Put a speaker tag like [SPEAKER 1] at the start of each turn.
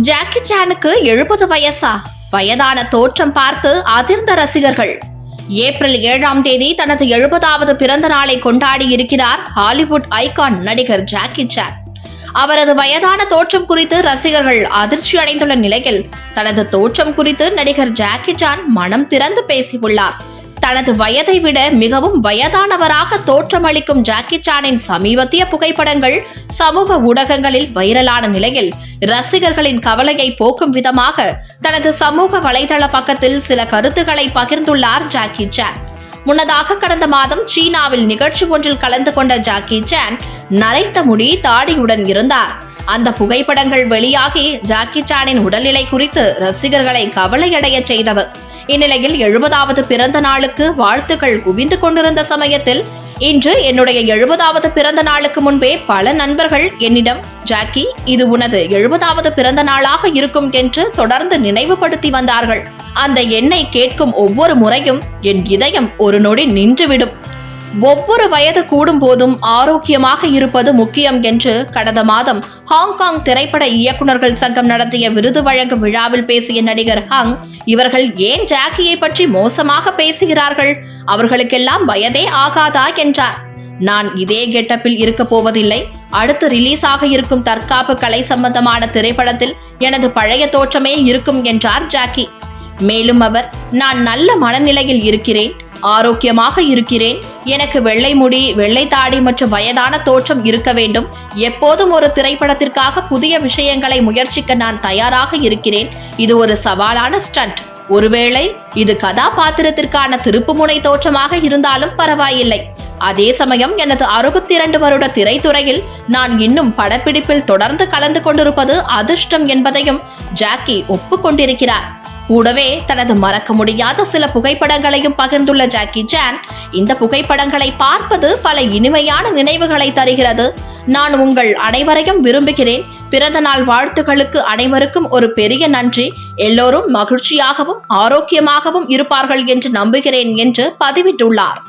[SPEAKER 1] Jackie சானுக்கு எழுபது வயசா? வயதான தோற்றம் பார்த்து அதிர்ந்த ரசிகர்கள். ஏப்ரல் ஏழாம் தேதி தனது எழுபதாவது பிறந்த நாளை கொண்டாடி இருக்கிறார் ஹாலிவுட் ஐகான் நடிகர் ஜாக்கி சான். அவரது வயதான தோற்றம் குறித்து ரசிகர்கள் அதிர்ச்சி அடைந்துள்ள நிலையில் தனது தோற்றம் குறித்து நடிகர் ஜாக்கி சான் மனம் திறந்து பேசியுள்ளார். தனது வயதை விட மிகவும் வயதானவராக தோற்றமளிக்கும் ஜாக்கி சானின் சமீபத்திய புகைப்படங்கள் சமூக ஊடகங்களில் வைரலான நிலையில் ரசிகர்களின் கவலையை போக்கும் விதமாக தனது சமூக வலைதள பக்கத்தில் சில கருத்துக்களை பகிர்ந்துள்ளார் ஜாக்கி சான். முன்னதாக கடந்த மாதம் சீனாவில் நிகழ்ச்சி ஒன்றில் கலந்து கொண்ட ஜாக்கி சான் நரைத்த முடி தாடியுடன் இருந்தார். அந்த புகைப்படங்கள் வெளியாகி ஜாக்கி சானின் உடல்நிலை குறித்து ரசிகர்களை கவலையடைய செய்தது. இந்நிலையில் எழுபதாவது பிறந்த நாளுக்கு வாழ்த்துக்கள் குவிந்து கொண்டிருந்த சமயத்தில் இன்று என்னுடைய எழுபதாவது பிறந்த நாளுக்கு முன்பே பல நண்பர்கள் என்னிடம் ஜாக்கி இது உனது எழுபதாவது பிறந்த நாளாக இருக்கும் என்று தொடர்ந்து நினைவுபடுத்தி வந்தார்கள். அந்த எண்ணை கேட்கும் ஒவ்வொரு முறையும் என் இதயம் ஒரு நொடி நின்றுவிடும். ஒவ்வொரு வயது கூடும் போதும் ஆரோக்கியமாக இருப்பது முக்கியம் என்று கடந்த மாதம் ஹாங்காங் திரைப்பட இயக்குனர்கள் சங்கம் நடத்திய விருது வழங்கும் விழாவில் பேசிய நடிகர் ஹங் இவர்கள் ஏன் ஜாக்கியை பற்றி மோசமாக பேசுகிறார்கள்? அவர்களுக்கெல்லாம் வயதே ஆகாதா? என்றார். நான் இதே கெட்டப்பில் இருக்க போவதில்லை. அடுத்து ரிலீஸ் ஆக இருக்கும் தற்காப்பு கலை சம்பந்தமான திரைப்படத்தில் எனது பழைய தோற்றமே இருக்கும் என்றார் ஜாக்கி. மேலும் அவர் நான் நல்ல மனநிலையில் இருக்கிறேன். ஆரோக்கியமாக இருக்கிறேன். எனக்கு வெள்ளை முடி வெள்ளை தாடி மற்றும் வயதான தோற்றம் இருக்க வேண்டும். எப்போதும் ஒரு திரைப்படத்திற்காக புதிய விஷயங்களை முயற்சிக்க நான் தயாராக இருக்கிறேன். இது ஒரு சவாலான ஸ்டண்ட். ஒருவேளை இது கதாபாத்திரத்திற்கான திருப்புமுனை தோற்றமாக இருந்தாலும் பரவாயில்லை. அதே சமயம் எனது அறுபத்தி இரண்டு வருட திரைத்துறையில் நான் இன்னும் படப்பிடிப்பில் தொடர்ந்து கலந்து கொண்டிருப்பது அதிர்ஷ்டம் என்பதையும் ஜாக்கி ஒப்புக்கொண்டிருக்கிறார். கூடவே தனது மறக்க முடியாத சில புகைப்படங்களையும் பகிர்ந்துள்ள ஜாக்கி ஜான் இந்த புகைப்படங்களை பார்ப்பது பல இனிமையான நினைவுகளை தருகிறது. நான் உங்கள் அனைவரையும் விரும்புகிறேன். பிறந்த நாள் வாழ்த்துகளுக்கு அனைவருக்கும் ஒரு பெரிய நன்றி. எல்லோரும் மகிழ்ச்சியாகவும் ஆரோக்கியமாகவும் இருப்பார்கள் என்று நம்புகிறேன் என்று பதிவிட்டுள்ளார்.